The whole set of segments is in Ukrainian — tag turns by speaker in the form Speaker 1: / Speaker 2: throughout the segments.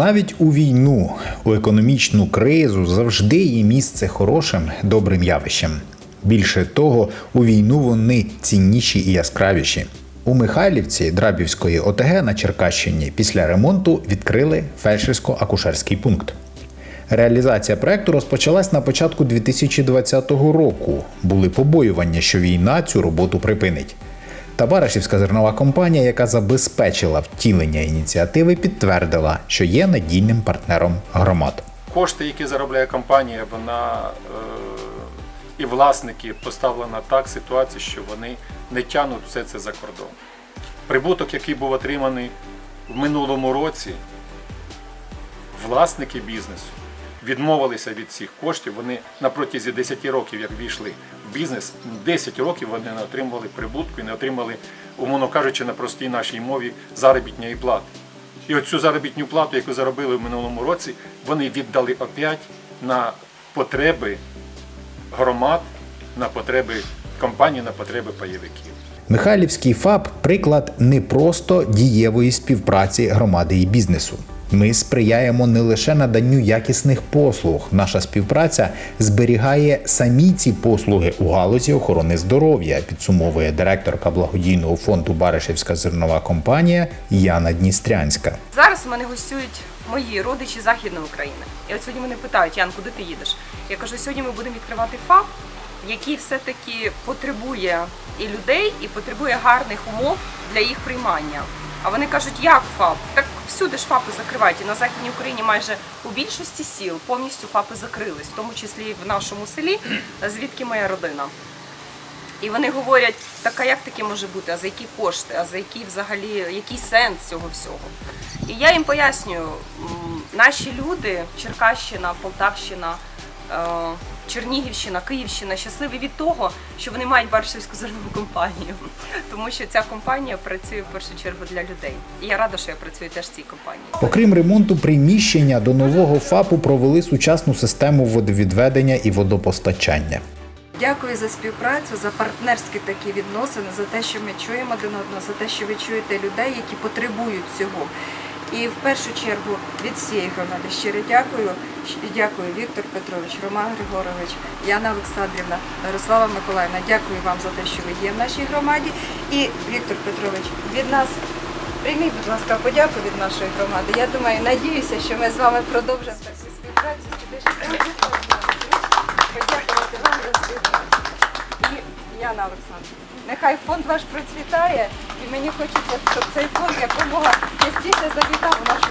Speaker 1: Навіть у війну, у економічну кризу завжди є місце хорошим, добрим явищем. Більше того, у війну вони цінніші і яскравіші. У Михайлівці Драбівської ОТГ на Черкащині після ремонту відкрили фельдшерсько-акушерський пункт. Реалізація проекту розпочалась на початку 2020 року. Були побоювання, що війна цю роботу припинить. Та Барашівська зернова компанія, яка забезпечила втілення ініціативи, підтвердила, що є надійним партнером громад.
Speaker 2: Кошти, які заробляє компанія, вона е, і власники поставлена так ситуацію, що вони не тягнуть все це за кордон. Прибуток, який був отриманий в минулому році, власники бізнесу відмовилися від цих коштів. Вони на протязі 10 років, як війшли в бізнес, 10 років вони не отримували прибутку і не отримали, умовно кажучи, на простій нашій мові заробітної плати. І оцю заробітну плату, яку заробили в минулому році, вони віддали опять на потреби громад, на потреби компаній, на потреби пайовиків.
Speaker 1: Михайлівський ФАП приклад не просто дієвої співпраці громади і бізнесу. Ми сприяємо не лише наданню якісних послуг. Наша співпраця зберігає самі ці послуги у галузі охорони здоров'я, підсумовує директорка благодійного фонду Баришевська зернова компанія Яна Дністрянська.
Speaker 3: Зараз мене гостюють мої родичі Західної України. І от сьогодні мене питають, Ян, куди ти їдеш? Я кажу, сьогодні ми будемо відкривати ФАП, який все-таки потребує і людей, і потребує гарних умов для їх приймання. А вони кажуть, як ФАП? Так всюди ж ФАПи закривають. І на Західній Україні майже у більшості сіл повністю ФАПи закрились, в тому числі і в нашому селі, звідки моя родина. І вони говорять, так а як таке може бути? А за які кошти? А за які взагалі який сенс цього всього? І я їм пояснюю, наші люди, Черкащина, Полтавщина, Чернігівщина, Київщина щасливі від того, що вони мають Баршівську зернову компанію, тому що ця компанія працює в першу чергу для людей. І я рада, що я працюю теж в цій компанії.
Speaker 1: Окрім ремонту приміщення, до нового ФАПу провели сучасну систему водовідведення і водопостачання.
Speaker 4: Дякую за співпрацю, за партнерські такі відносини, за те, що ми чуємо один одного, за те, що ви чуєте людей, які потребують цього. І в першу чергу від всієї громади щиро дякую. Дякую Віктор Петрович, Роман Григорович, Яна Олександрівна, Мирослава Миколаївна. Дякую вам за те, що ви є в нашій громаді. І Віктор Петрович, від нас прийміть, будь ласка, подяку від нашої громади. Я думаю, надіюся, що ми з вами продовжимо Яна Олександрівна, нехай фонд ваш процвітає, і мені хочеться, щоб цей фонд якомога частіше завітав у нашу.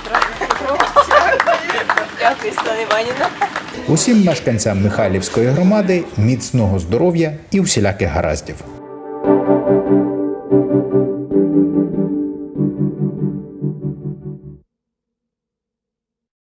Speaker 4: Дякую, Слава Іванівна.
Speaker 1: Усім мешканцям Михайлівської громади міцного здоров'я і усіляких гараздів.